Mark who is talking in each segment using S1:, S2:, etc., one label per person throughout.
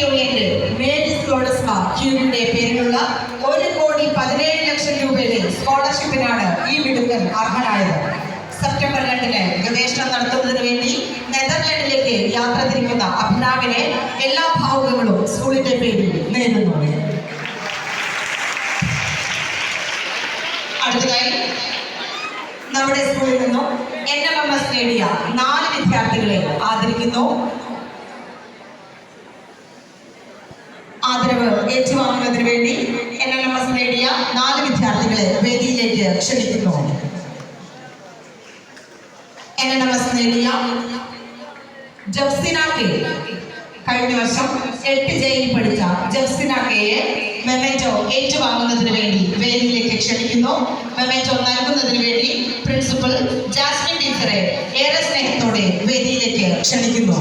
S1: യൂണിയന്റെ മേരി സ്കോളേഴ്സ്മാർ ക്യൂബിന്റെ പേരിലുള്ള ഒരു കോടി പതിനേഴ് ലക്ഷം രൂപയുടെ സ്കോളർഷിപ്പിനാണ് ഈ മിടുക്കൻ അർഹനായത്. സെപ്റ്റംബർ രണ്ടിന് ഗവേഷണം നടത്തുന്നതിന് വേണ്ടി നെതർലൻഡിലേക്ക് യാത്ര തിരിക്കുന്ന അഭിനാവിനെ എല്ലാ ഭാവുകങ്ങളും സ്കൂളിന്റെ പേരിൽ നേരുന്നു. അടുത്തതായി നമ്മുടെ സ്കൂളിൽ നിന്നും എൻ എം എം എസ് നേടിയ നാല് വിദ്യാർത്ഥികളെ ആദരിക്കുന്നു ആദരവ് ഏറ്റുവാങ്ങുന്നതിന് വേണ്ടി എൻ എൽ എം എസ് നേടിയ നാല് വിദ്യാർത്ഥികളെ വേദിയിലേക്ക് ക്ഷണിക്കുന്നു. എൻ എൽ എം എസ് നേടിയ ജഫ്സിന കെ. കഴിഞ്ഞ വർഷം എട്ട് ജയിൽ പഠിച്ച ജഫ്സിന കെയെ മെമേറ്റോ ഏറ്റുവാങ്ങുന്നതിന് വേണ്ടി വേദിയിലേക്ക് ക്ഷണിക്കുന്നു. മെമേറ്റോ നൽകുന്നതിന് വേണ്ടി പ്രിൻസിപ്പൽ ജാസ്മിൻ ടീച്ചറെ ഏറെ സ്നേഹത്തോടെ വേദിയിലേക്ക് ക്ഷണിക്കുന്നു.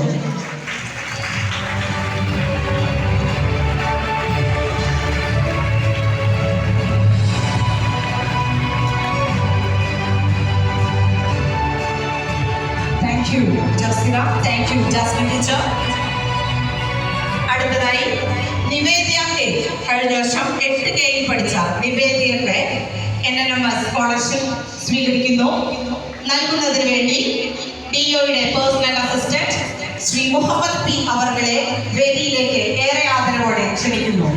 S1: You Justina thank you Jasmine teacher അടുത്തതായി നിവേദ്യ കെ കഴിഞ്ഞ വർഷം എട്ട് കെയിൽ പഠിച്ച നിവേദ്യക്ക് N N M S scholarship സ്വീകരിക്കുന്നു. നൽകുന്നതിന് വേണ്ടി ഡി ഒയുടെ personal assistant Shri Muhammad P അവർകളെ വേദിയിലേക്ക് ഏറെ ആദരവോടെ ക്ഷണിക്കുന്നു.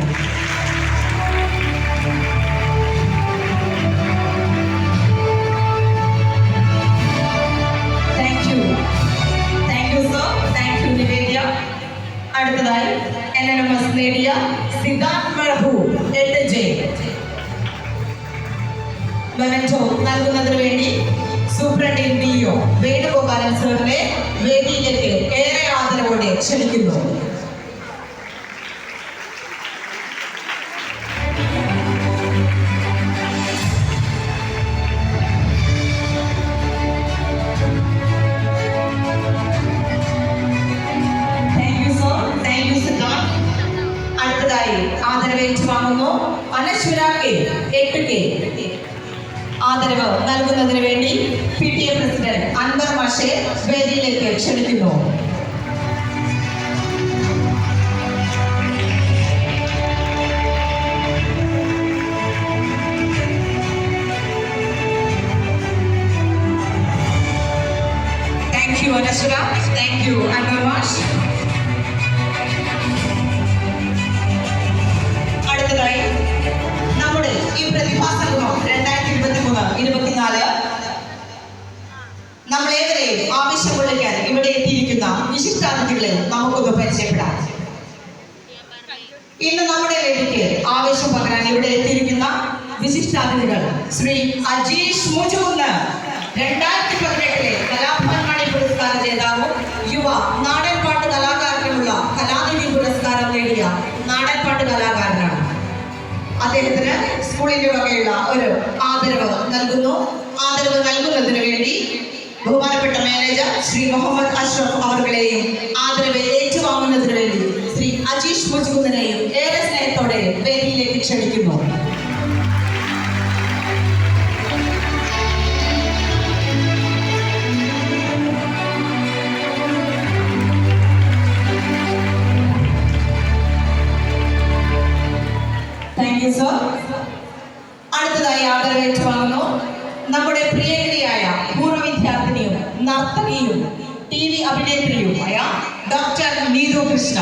S1: എൻ എൻ എസ് നേടിയ സിദ്ധാർത്ഥ് മഹു എട്ട് ജെ മെമന്റോ നൽകുന്നതിന് വേണ്ടി സൂപ്രണ്ടിൻ ഡി ഒ വേണുഗോപാലൻ സാറിനെ വേദിയിലേക്ക് ഏറെ ആദരവോടെ ക്ഷണിക്കുന്നു. ആദരവേറ്റ് വാങ്ങുന്നു. അനശ്വര കെ എട്ട് കെ ആദരവ് നൽകുന്നതിന് വേണ്ടി P T A president Anwar മാഷെ വേദിയിലേക്ക് ക്ഷണിക്കുന്നു. Thank you, Anasura. Thank you, Anwar മാഷ്. നമുക്കൊന്ന് പരിചയപ്പെടാം. ഇന്ന് നമ്മുടെ വേദിക്ക് ആവേശം പകരാൻ ഇവിടെ എത്തിയിരിക്കുന്ന വിശിഷ്ടാതിഥികൾ ശ്രീ അജീഷ് മുജുന്ന് രണ്ടായിരത്തി പതിനെട്ടിലെ കലാഭവൻ പുരസ്കാര ജേതാവും യുവ നാടൻപാട്ട് കലാകാരനുള്ള കലാനിധി പുരസ്കാരം നേടിയ നാടൻപാട്ട് കലാകാരനാണ്. അദ്ദേഹത്തിന് സ്കൂളിന്റെ വകയുള്ള ഒരു ആദരവ് നൽകുന്നു. ആദരവ് നൽകുന്നതിന് വേണ്ടി ബഹുമാനപ്പെട്ട മാനേജർ ശ്രീ മുഹമ്മദ് അഷ്റഫ് അവർകളെയും ആദരവ് ഏറ്റുവാങ്ങുന്നതിന് വേണ്ടി ശ്രീ അജീഷ് മുജുകുന്നനെയും ഏറെ സ്നേഹത്തോടെ വേദിയിലേക്ക് ക്ഷണിക്കുന്നു. നർത്തകിയും ടി വി അഭിനേത്രിയുമായ ഡോക്ടർ നീതു കൃഷ്ണ.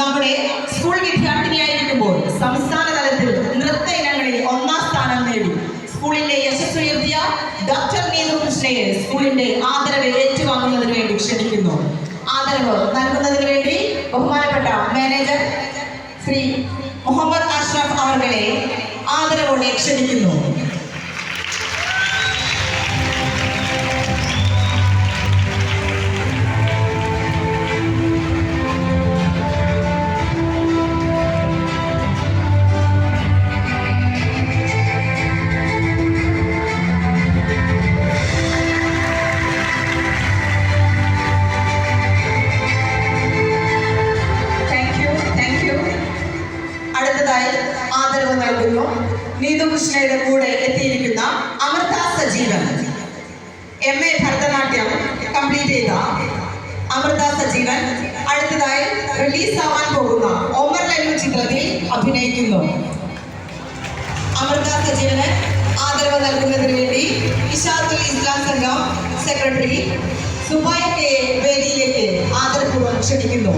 S1: നമ്മുടെ സ്കൂൾ വിദ്യാർത്ഥിനിയായിരിക്കുമ്പോൾ സംസ്ഥാന തലത്തിൽ നൃത്ത ഇനങ്ങളിൽ ഒന്നാം സ്ഥാനം നേടി. സ്കൂളിന്റെ യശസ് ഉയർത്തിയ ഡോക്ടർ നീതു കൃഷ്ണയെ സ്കൂളിന്റെ ആദരവ് ഏറ്റുവാങ്ങുന്നതിന് വേണ്ടി ക്ഷണിക്കുന്നു. ആദരവ് നൽകുന്നതിന് വേണ്ടി ബഹുമാനപ്പെട്ട മാനേജർ ശ്രീ മുഹമ്മദ് അഷ്റഫ് അവരുടെ ആദരവോടെ ക്ഷണിക്കുന്നു. അടുത്തതായി ആദരവ് നൽകുന്നു. നീതുകൃഷ്ണയുടെ കൂടെ എത്തിയിരിക്കുന്ന Amrutha Sajeevan. M A Bharatanatyam complete ചെയ്ത അമൃത സജീവൻ അടുത്തതായി റിലീസ് ആവാൻ പോകുന്ന ചിത്രത്തിൽ അഭിനയിക്കുന്നു. അമൃത സജീവന് ആദരവ് നൽകുന്നതിന് വേണ്ടി ഇഷാത്തുൽ ഇസ്ലാം സംഘം സെക്രട്ടറി സുബായത്തെ വേദിയിലേക്ക് ആദരപൂർവം ക്ഷണിക്കുന്നു.